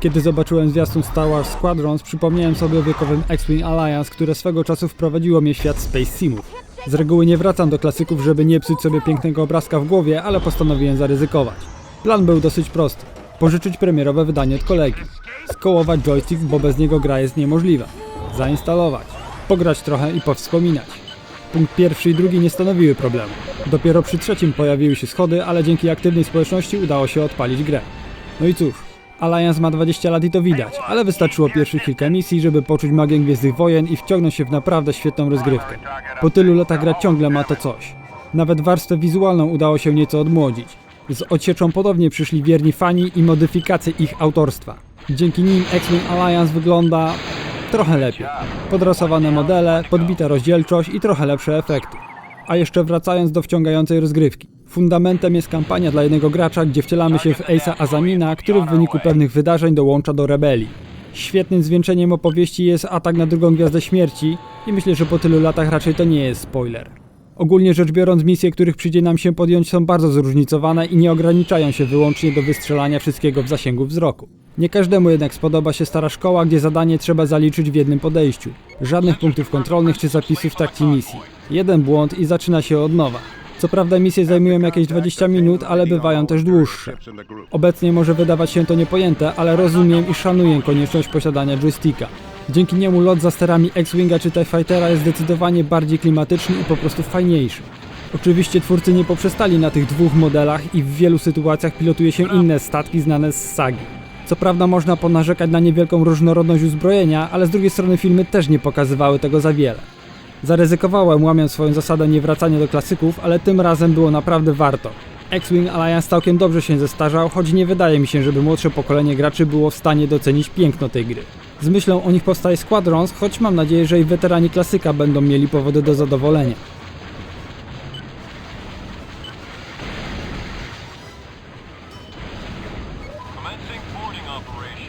Kiedy zobaczyłem zwiastun Star Wars Squadrons, przypomniałem sobie o wiekowym X-Wing Alliance, które swego czasu wprowadziło mnie w świat Space Simów. Z reguły nie wracam do klasyków, żeby nie psuć sobie pięknego obrazka w głowie, ale postanowiłem zaryzykować. Plan był dosyć prosty. Pożyczyć premierowe wydanie od kolegi. Skołować joystick, bo bez niego gra jest niemożliwa. Zainstalować. Pograć trochę i powspominać. Punkt pierwszy i drugi nie stanowiły problemu. Dopiero przy trzecim pojawiły się schody, ale dzięki aktywnej społeczności udało się odpalić grę. No i cóż, Alliance ma 20 lat i to widać, ale wystarczyło pierwszych kilka misji, żeby poczuć magię Gwiezdnych Wojen i wciągnąć się w naprawdę świetną rozgrywkę. Po tylu latach gra ciągle ma to coś. Nawet warstwę wizualną udało się nieco odmłodzić. Z odsieczą podobnie przyszli wierni fani i modyfikacje ich autorstwa. Dzięki nim X-Wing Alliance wygląda trochę lepiej. Podrasowane modele, podbita rozdzielczość i trochę lepsze efekty. A jeszcze wracając do wciągającej rozgrywki. Fundamentem jest kampania dla jednego gracza, gdzie wcielamy się w Ace'a Azamina, który w wyniku pewnych wydarzeń dołącza do rebelii. Świetnym zwieńczeniem opowieści jest atak na drugą Gwiazdę Śmierci i myślę, że po tylu latach raczej to nie jest spoiler. Ogólnie rzecz biorąc, misje, których przyjdzie nam się podjąć są bardzo zróżnicowane i nie ograniczają się wyłącznie do wystrzelania wszystkiego w zasięgu wzroku. Nie każdemu jednak spodoba się stara szkoła, gdzie zadanie trzeba zaliczyć w jednym podejściu. Żadnych punktów kontrolnych czy zapisów w trakcie misji. Jeden błąd i zaczyna się od nowa. Co prawda misje zajmują jakieś 20 minut, ale bywają też dłuższe. Obecnie może wydawać się to niepojęte, ale rozumiem i szanuję konieczność posiadania joysticka. Dzięki niemu lot za sterami X-Winga czy TIE Fightera jest zdecydowanie bardziej klimatyczny i po prostu fajniejszy. Oczywiście twórcy nie poprzestali na tych dwóch modelach i w wielu sytuacjach pilotuje się inne statki znane z sagi. Co prawda można ponarzekać na niewielką różnorodność uzbrojenia, ale z drugiej strony filmy też nie pokazywały tego za wiele. Zaryzykowałem łamiąc swoją zasadę niewracania do klasyków, ale tym razem było naprawdę warto. X-Wing Alliance całkiem dobrze się zestarzał, choć nie wydaje mi się, żeby młodsze pokolenie graczy było w stanie docenić piękno tej gry. Z myślą o nich powstaje Squadrons, choć mam nadzieję, że i weterani klasyka będą mieli powody do zadowolenia. Commencing boarding operation.